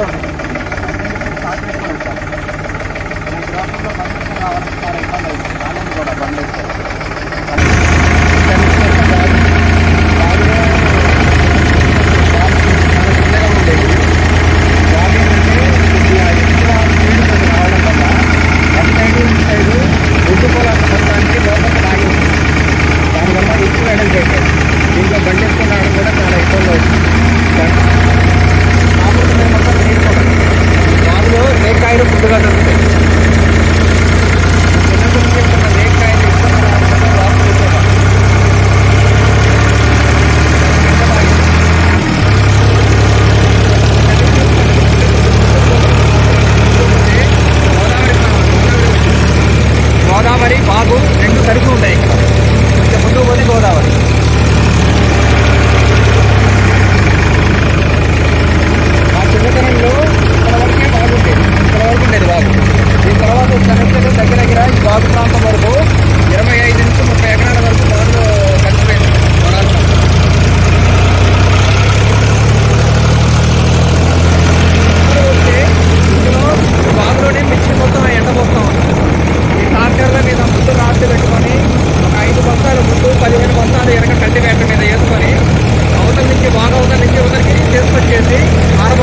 Tara.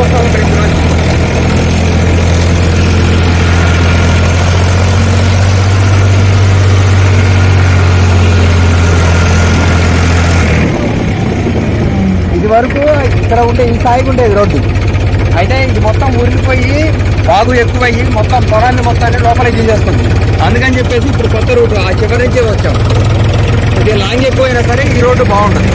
ఆరబోస్తా ఇది వరకు ఇక్కడ ఉండే ఈ స్థాయికి ఉండేది రోడ్డు. అయితే ఇది మొత్తం ఊరికిపోయి బాగు ఎక్కువయ్యి మొత్తం పొలాన్ని మొత్తాన్ని లోపలికి తీసేస్తుంది అందుకని చెప్పేసి ఇప్పుడు కొత్త రూట్ ఆ చివరి నుంచే వచ్చాం. ఇది లాంగ్ ఎక్కువైనా సరే ఈ రోడ్డు బాగుంటుంది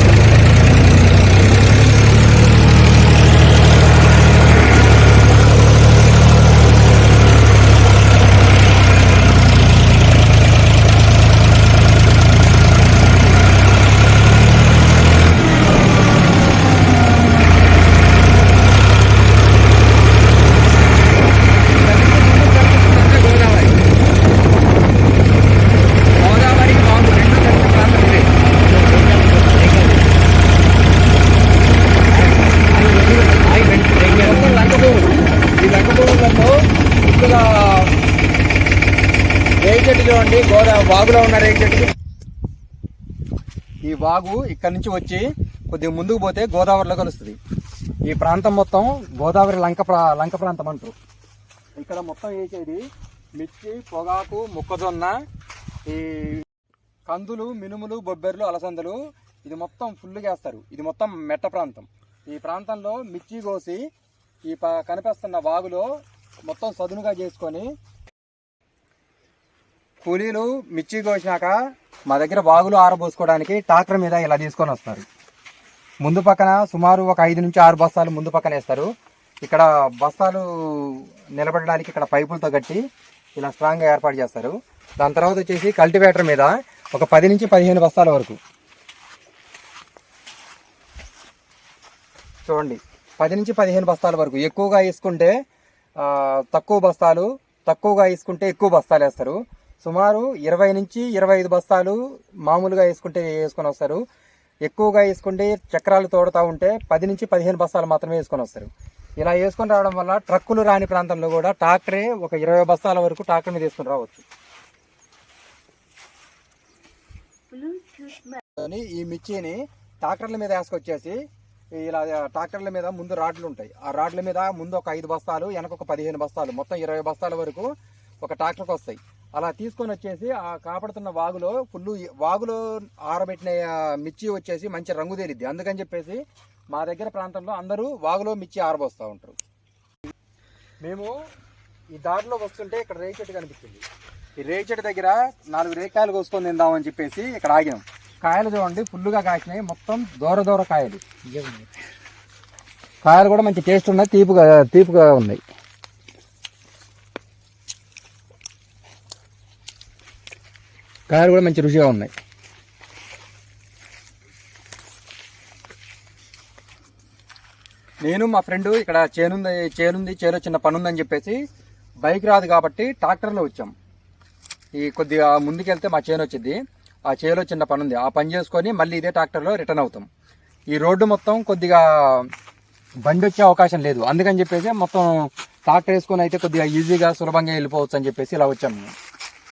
గోదావరి గోదావరి బాగు రెండు కలిసిన ప్రాంతం ఇదే. మొత్తం లంక భూములు ఈ లంక భూములలో ఇక్కడ రేగి చెట్టు చూడండి గోదావరి వాగులో ఉన్న రేగి చెట్టు ఈ వాగు ఇక్కడ నుంచి వచ్చి కొద్దిగా ముందుకు పోతే గోదావరిలో కలుస్తుంది. ఈ ప్రాంతం మొత్తం గోదావరి లంక ప్రా- లంక ప్రాంతం అంటారు. ఇక్కడ మొత్తం వేసేది మిర్చి పొగాకు మొక్కజొన్న ఈ కందులు మినుములు బొబ్బెర్లు అలసందలు. ఇది మొత్తం ఫుల్గా వేస్తారు. ఇది మొత్తం మెట్ట ప్రాంతం. ఈ ప్రాంతంలో మిర్చి కోసి ఈ ప- కనిపిస్తున్న వాగులో మొత్తం సదునుగా చేసుకొని కూలీలు మిర్చి కోసినాక మా దగ్గర వాగులు ఆరబోసుకోవడానికి ట్రాక్టర్ మీద ఇలా తీసుకొని వస్తారు. ముందు పక్కన సుమారు ఒక ఐదు నుంచి ఆరు బస్తాలు ముందు పక్కన వేస్తారు. ఇక్కడ బస్తాలు నిలబడడానికి ఇక్కడ పైపులతో కట్టి ఇలా స్ట్రాంగ్గా ఏర్పాటు చేస్తారు. దాని తర్వాత వచ్చేసి కల్టివేటర్ మీద ఒక పది నుంచి పదిహేను బస్తాల వరకు. చూడండి పది నుంచి పదిహేను బస్తాల వరకు. ఎక్కువగా వేసుకుంటే తక్కువ బస్తాలు తక్కువగా వేసుకుంటే ఎక్కువ బస్తాలు వేస్తారు. సుమారు ఇరవై నుంచి ఇరవై ఐదు బస్తాలు మామూలుగా వేసుకుంటే వేసుకొని వస్తారు. ఎక్కువగా వేసుకుంటే చక్రాలు తోడుతూ ఉంటే పది నుంచి పదిహేను బస్తాలు మాత్రమే వేసుకొని వస్తారు. ఇలా వేసుకొని రావడం వల్ల ట్రక్కులు రాని ప్రాంతంలో కూడా ట్రాక్టరే ఒక ఇరవై బస్తాల వరకు ట్రాక్టర్ మీద వేసుకొని రావచ్చు. అని ఈ మిర్చిని ట్రాక్టర్ల మీద వేసుకొచ్చేసి ఇలా ట్రాక్టర్ల మీద ముందు రాడ్లు ఉంటాయి. ఆ రాడ్ల మీద ముందు ఒక ఐదు బస్తాలు వెనక ఒక పదిహేను బస్తాలు మొత్తం ఇరవై బస్తాల వరకు ఒక ట్రాక్టర్కి వస్తాయి. అలా తీసుకొని వచ్చేసి ఆ కాపాడుతున్న వాగులో ఫుల్ వాగులో ఆరబెట్టిన మిర్చి వచ్చేసి మంచి రంగు తేలిద్ది. అందుకని చెప్పేసి మా దగ్గర ప్రాంతంలో అందరూ వాగులో మిర్చి ఆరబోస్తూ ఉంటారు. మేము ఈ దారిలో వస్తుంటే ఇక్కడ రేగి చెట్టు ఈ రేయి చెట్టు దగ్గర నాలుగు రేకాయలు కోసుకొని తిందామని చెప్పేసి ఇక్కడ ఆగినాం కాయలు చూడండి ఫుల్గా కాసినాయి. మొత్తం దూర దూర కాయలు. కాయలు కూడా మంచి టేస్ట్ ఉన్నాయి తీపుగా తీపుగా ఉన్నాయి. కాయలు కూడా మంచి రుచిగా ఉన్నాయి. నేను మా ఫ్రెండ్ ఇక్కడ చేనుంది చేనుంది చేలో చిన్న పని ఉందని చెప్పేసి బైక్ రాదు కాబట్టి ట్రాక్టర్లో వచ్చాం. ఈ కొద్దిగా ముందుకెళ్తే మా చేను వచ్చింది ఆ చేలో చిన్న పని ఉంది ఆ పని చేసుకొని మళ్ళీ ఇదే ట్రాక్టర్లో రిటర్న్ అవుతాం. ఈ రోడ్డు మొత్తం కొద్దిగా బండి వచ్చే అవకాశం లేదు. అందుకని చెప్పేసి మొత్తం ట్రాక్టర్ వేసుకొని అయితే కొద్దిగా ఈజీగా సులభంగా వెళ్ళిపోవచ్చు అని చెప్పేసి ఇలా వచ్చాము మేము.